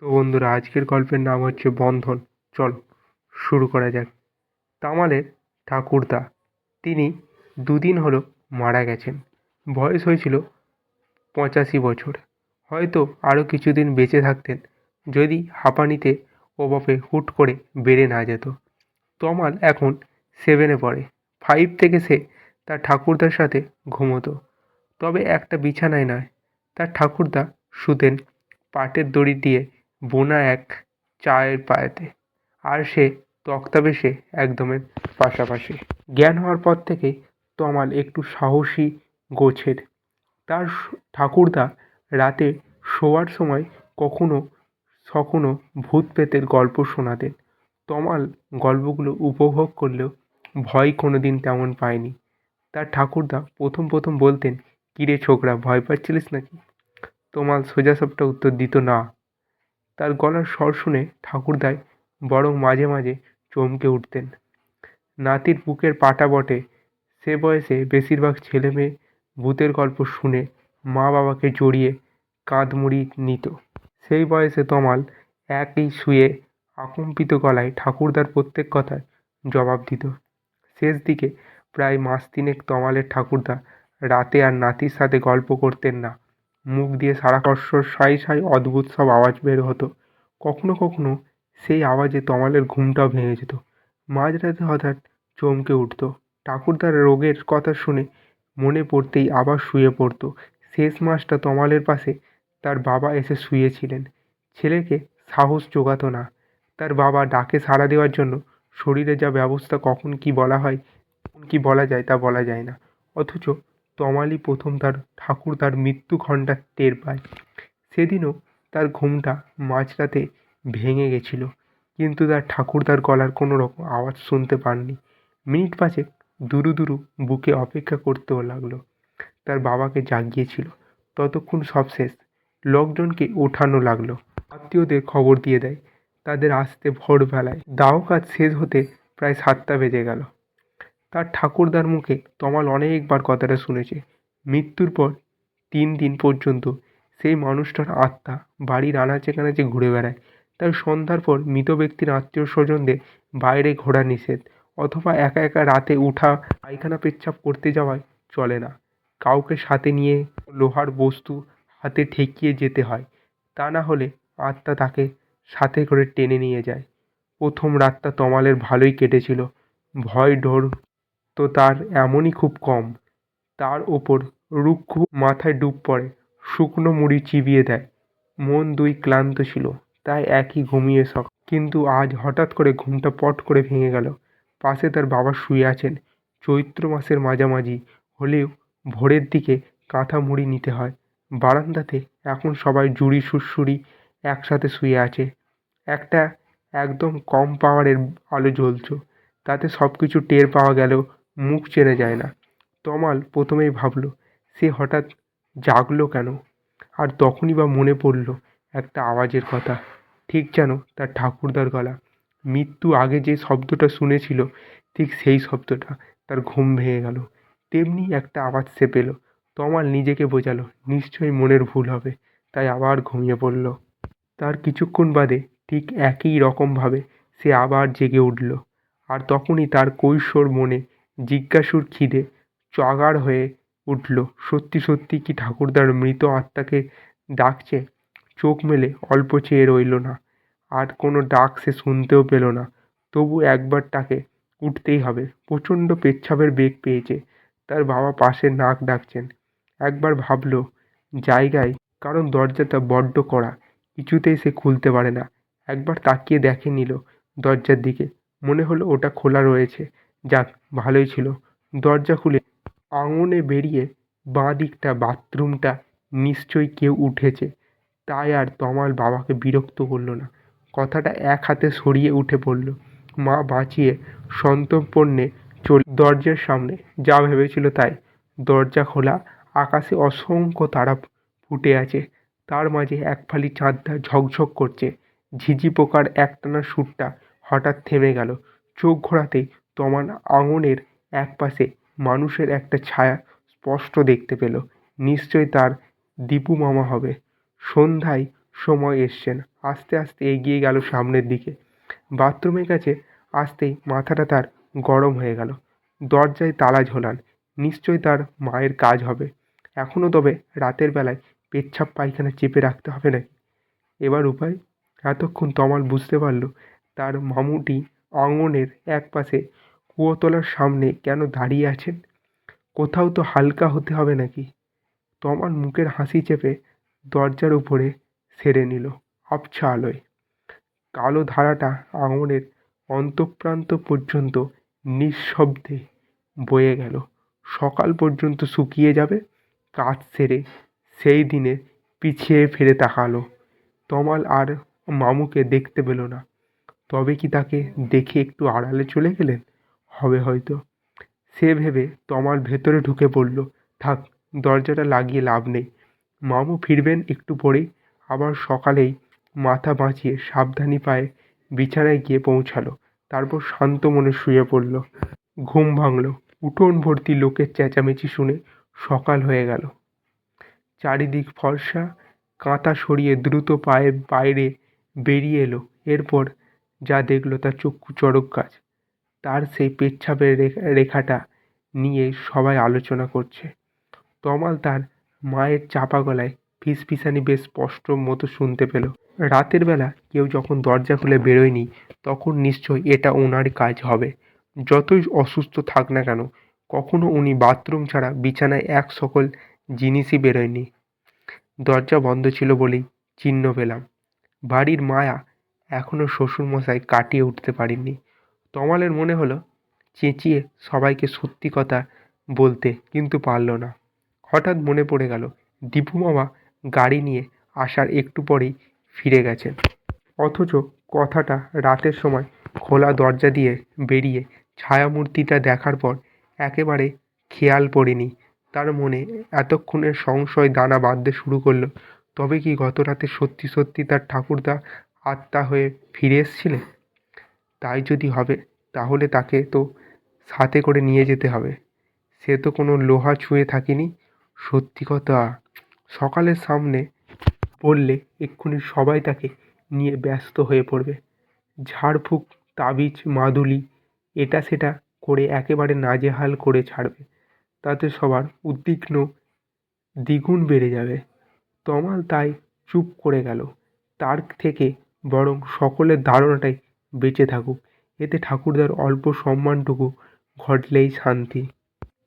তো বন্ধুরা, আজকের গল্পের নাম হচ্ছে বন্ধন। চলো, শুরু করা যাক। তামালের ঠাকুরদা, তিনি দুদিন হলো মারা গেছেন। বয়স হয়েছিল পঁচাশি বছর। হয়তো আরও কিছুদিন বেঁচে থাকতেন, যদি হাঁপানিতে ওভাবে হুট করে বেড়ে না যেত। তমাল এখন সেভেনে পড়ে। ফাইভ থেকে সে তার ঠাকুরদার সাথে ঘুমোতো। তবে একটা বিছানায় নয়, তার ঠাকুরদা শুতেন পাটের দড়ি দিয়ে বোনা এক চায়ের পায়েতে। আর সে তক্তা বেশে একদমের পাশাপাশি। জ্ঞান হওয়ার পর থেকে তমাল একটু সাহসী গোছের। তার ঠাকুরদা রাতে শোয়ার সময় কখনো কখনো ভূত প্রেতের গল্প শোনাতেন। তমাল গল্পগুলো উপভোগ করলেও ভয় কোনো দিন তেমন পায়নি। তার ঠাকুরদা প্রথম প্রথম বলতেন, কিরে ছোকরা, ভয় পাচ্ছিলিস নাকি? তমাল সোজাসাপটা উত্তর দিত, না। তার গলার স্বর শুনে ঠাকুরদাই বরং মাঝে মাঝে চমকে উঠতেন। নাতির বুকের পাটা বটে। সে বয়সে বেশিরভাগ ছেলে মেয়ে ভূতের গল্প শুনে মা বাবাকে জড়িয়ে কাঁধমুড়ি নিত। সেই বয়সে তমাল একই শুয়ে আকম্পিত গলায় ঠাকুরদার প্রত্যেক কথায় জবাব দিত। শেষ দিকে প্রায় মাস তিনেক তমালের ঠাকুরদা রাতে আর নাতির সাথে গল্প করতেন না। মুখ দিয়ে সারা কস্বর সাই সাই অদ্ভুত সব আওয়াজ বের হতো। কখনো কখনো সেই আওয়াজে তমালের ঘুমটাও ভেঙে যেত। মাঝরাতে হঠাৎ চমকে উঠতো। ঠাকুরদার রোগের কথা শুনে মনে পড়তেই আবার শুয়ে পড়তো। শেষ মাসটা তমালের পাশে, তার বাবা এসে শুয়েছিলেন। ছেলেকে সাহস জোগাতো না। তার বাবা ডাকে সাড়া দেওয়ার জন্য শরীরে যা ব্যবস্থা কখন কি বলা হয়, কখন কি বলা যায় তা বলা যায় না। অথচ তমালই প্রথম তার ঠাকুরদার মৃত্যু ঘণ্টা টের পায়। সেদিনও তার ঘুমটা মাঝরাতে ভেঙে গেছিল, কিন্তু তার ঠাকুরদার গলার কোনো রকম আওয়াজ শুনতে পাননি। মিনিট পাঁচেক দুরু দুরু বুকে অপেক্ষা করতেও লাগল। তার বাবাকে জাগিয়েছিল। ততক্ষণ সব শেষ। লোকজনকে ওঠানো লাগল। আত্মীয়দের খবর দিয়ে দেয়। তাদের আসতে ভোরবেলায়। দাও কাজ শেষ হতে প্রায় সাতটা বেজে গেল। তার ঠাকুরদার মুখে তমাল অনেকবার কথাটা শুনেছে। মৃত্যুর পর তিন দিন পর্যন্ত সেই মানুষটার আত্মা বাড়ির আনাচে কানাচে ঘুরে বেড়ায়। তাই সন্ধ্যার পর মৃত ব্যক্তির আত্মীয় স্বজনদের বাইরে ঘোরা নিষেধ অথবা একা একা রাতে উঠা পায়খানা পেচ্ছাপ করতে যাওয়ায় চলে না। কাউকে সাথে নিয়ে লোহার বস্তু হাতে ঠেকিয়ে যেতে হয়। তা না হলে আত্মা তাকে সাথে করে টেনে নিয়ে যায়। প্রথম রাতটা তমালের ভালোই কেটেছিল। ভয় ডর তো তার এমনই খুব কম। তার ওপর রুক্ষ মাথায় ডুব পড়ে, শুকনো মুড়ি চিবিয়ে দেয়। মন দুই ক্লান্ত ছিল, তাই একই ঘুমিয়ে শখ কিন্তু আজ হঠাৎ করে ঘুমটা পট করে ভেঙে গেল। পাশে তার বাবা শুয়ে আছেন। চৈত্র মাসের মাঝামাঝি হলেও ভোরের দিকে কাঁথা মুড়ি নিতে হয়। বারান্দাতে এখন সবাই জুড়ি সুড়সুড়ি একসাথে শুয়ে আছে। একটা একদম কম পাওয়ারের আলো জ্বলছ, তাতে সব কিছু টের পাওয়া গেলেও মুখ চেনা যায় না। তমাল প্রথমেই ভাবলো, সে হঠাৎ জাগলো কেন? আর তখনই বা মনে পড়ল একটা আওয়াজের কথা। ঠিক যেন তার ঠাকুরদার গলা। মৃত্যু আগে যে শব্দটা শুনেছিল, ঠিক সেই শব্দটা তার ঘুম ভেঙে গেল। তেমনি একটা আওয়াজ সে পেল। তমাল নিজেকে বোঝালো, নিশ্চয়ই মনের ভুল হবে। তাই আবার ঘুমিয়ে পড়ল। তার কিছুক্ষণ বাদে ঠিক একই রকমভাবে সে আবার জেগে উঠল। আর তখনই তার কৈশোর মনে জিজ্ঞাসুর খিদে চাগাড় হয়ে উঠল। সত্যি সত্যি কি ঠাকুরদার মৃত আত্মাকে ডাকছে? চোখ মেলে অল্প চেয়ে রইল না। আর কোনো ডাক সে শুনতেও পেল না। তবু একবার তাকে উঠতেই হবে। প্রচণ্ড পেচ্ছাপের বেগ পেয়েছে। তার বাবা পাশে নাক ডাকছেন। একবার ভাবল, জায়গায় কারণ দরজাটা বড্ড কড়া, কিছুতেই সে খুলতে পারে না। একবার তাকিয়ে দেখে নিল দরজার দিকে। মনে হলো ওটা খোলা রয়েছে। যাক, ভালোই ছিল। দরজা খুলে আঙুনে বেরিয়ে বাঁ দিকটা বাথরুমটা নিশ্চয়ই কেউ উঠেছে। তাই আর তমাল বাবাকে বিরক্ত করল না। কথাটা এক হাতে সরিয়ে উঠে পড়ল। মা বাঁচিয়ে সন্তর্পণে চল দরজার সামনে। যা ভেবেছিল তাই। দরজা খোলা, আকাশে অসংখ্য তারা ফুটে আছে। তার মাঝে এক ফালি চাঁদটা ঝকঝক করছে। ঝিঝি পোকার একটানা সুরটা হঠাৎ থেমে গেল। চোখ ঘোরাতেই তমান আঙুনের একপাশে মানুষের একটা ছায়া স্পষ্ট দেখতে পেল। নিশ্চয়ই তার দীপু মামা হবে। সন্ধ্যায় সময় এসছেন। আস্তে আস্তে এগিয়ে গেল সামনের দিকে। বাথরুমের কাছে আসতেই মাথাটা তার গরম হয়ে গেল। দরজায় তালা ঝোলান। নিশ্চয়ই তার মায়ের কাজ হবে। এখনও তবে রাতের বেলায় পেচ্ছাপ পায়খানা চেপে রাখতে হবে নাকি? এবার উপায়? এতক্ষণ তমাল বুঝতে পারল, তার মামুটি অঙ্গনের এক পাশে কুয়োতলার সামনে কেন দাঁড়িয়ে আছেন? কোথাও তো হালকা হতে হবে নাকি? তমাল মুখের হাসি চেপে দরজার উপরে সেরে নিল আবছা আলোয়। কালো ধারাটা আঙুরের অন্তঃপ্রান্ত পর্যন্ত নিঃশব্দে বয়ে গেল। সকাল পর্যন্ত শুকিয়ে যাবে, কাজ সেরে সেই দিনে পিছিয়ে ফিরে তাকালো। তমাল আর মামুকে দেখতে পেল না। তবে কি তাকে দেখে একটু আড়ালে চলে গেলেন? হবে হয়তো। সে ভেবে তমাল ভেতরে ঢুকে পড়ল। থাক, দরজাটা লাগিয়ে লাভ নেই। মামু ফিরবেন একটু পরেই আবার সকালেই মাথা বাঁচিয়ে সাবধানী পায়ে বিছানায় গিয়ে পৌঁছালো। তারপর শান্ত মনে শুয়ে পড়ল। ঘুম ভাঙল। উঠোন ভর্তি লোকের চেঁচামেচি শুনে সকাল হয়ে গেল। চারিদিক ফর্সা, কাঁথা সরিয়ে দ্রুত পায়ে বাইরে বেরিয়ে এলো। এরপর যা দেখল তার চক্ষু চড়ক গাছ। তার সেই পেচ্ছাপের রেখা, রেখাটা নিয়ে সবাই আলোচনা করছে। তমাল তার মায়ের চাপা গলায় ফিসফিসানি বেশ স্পষ্ট মতো শুনতে পেল। রাতের বেলা কেউ যখন দরজা খুলে বেরোয়নি, তখন নিশ্চয়ই এটা ওনার কাজ হবে। যতই অসুস্থ থাক না কেন, কখনো উনি বাথরুম ছাড়া বিছানায় এক সকল জিনিসই বেরোয়নি। দরজা বন্ধ ছিল বলেই চিহ্ন পেলাম। বাড়ির মায়া এখনও শ্বশুরমশাই কাটিয়ে উঠতে পারেননি। তমালের মনে হলো, চেঁচিয়ে সবাইকে সত্যি কথা বলতে কিন্তু পারল না। হঠাৎ মনে পড়ে গেল, দীপু মামা গাড়ি নিয়ে আসার একটু পরেই ফিরে গেছেন। অথচ কথাটা রাতের সময় খোলা দরজা দিয়ে বেরিয়ে ছায়ামূর্তিটা দেখার পর একেবারে খেয়াল পড়েনি। তার মনে এতক্ষণের সংশয় দানা বাঁধতে শুরু করল, তবে কি গত রাতে সত্যি সত্যি তার ঠাকুরদা আত্মা হয়ে ফিরে এসেছিলেন? তাই যদি হবে, তাহলে তাকে তো সাথে করে নিয়ে যেতে হবে। সে তো কোনো লোহা ছুঁয়ে থাকেনি। সত্যি কথা, সকালের সামনে বললে এক্ষুনি সবাই তাকে নিয়ে ব্যস্ত হয়ে পড়বে। ঝাড়ফুঁক, তাবিজ, মাদুলি, এটা সেটা করে একেবারে নাজেহাল করে ছাড়বে। তাতে সবার উদ্বিগ্ন দ্বিগুণ বেড়ে যাবে। তমাল তাই চুপ করে গেল। তার থেকে বরং সকলের ধারণাটাই বেঁচে থাকুক। এতে ঠাকুরদার অল্প সম্মানটুকু ঘটলেই শান্তি।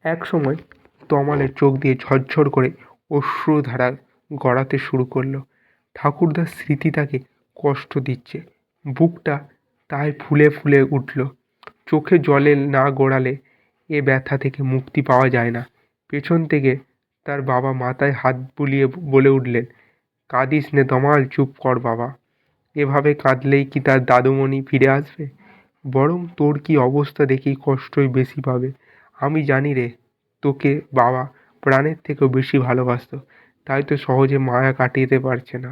এক সময় তমালের চোখ দিয়ে ঝরঝর করে অশ্রুধারা গড়াতে শুরু করল। ঠাকুরদার স্মৃতি তাকে কষ্ট দিচ্ছে। বুকটা তাই ফুলে ফুলে উঠল। চোখে জলে না গড়ালে এ ব্যথা থেকে মুক্তি পাওয়া যায় না। পেছন থেকে তার বাবা মাথায় হাত বুলিয়ে বলে উঠলেন, কাঁদিস নে তমাল, চুপ কর বাবা। এভাবে কাঁদলেই কি তার দাদুমণি ফিরে আসবে? বরং তোর কি অবস্থা দেখেই কষ্টই বেশি পাবে। আমি জানি রে, তোকে বাবা প্রাণের থেকেও বেশি ভালোবাসতো, তাই তো সহজে মায়া কাটিয়ে পারছে না।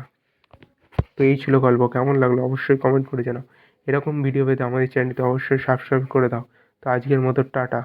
তো এই ছিল গল্প, কেমন লাগল অবশ্যই কমেন্ট করে জানাও। এরকম ভিডিও পেতে আমাদের চ্যানেলটি অবশ্যই সাবস্ক্রাইব করে দাও। তো আজকের মতো টাটা।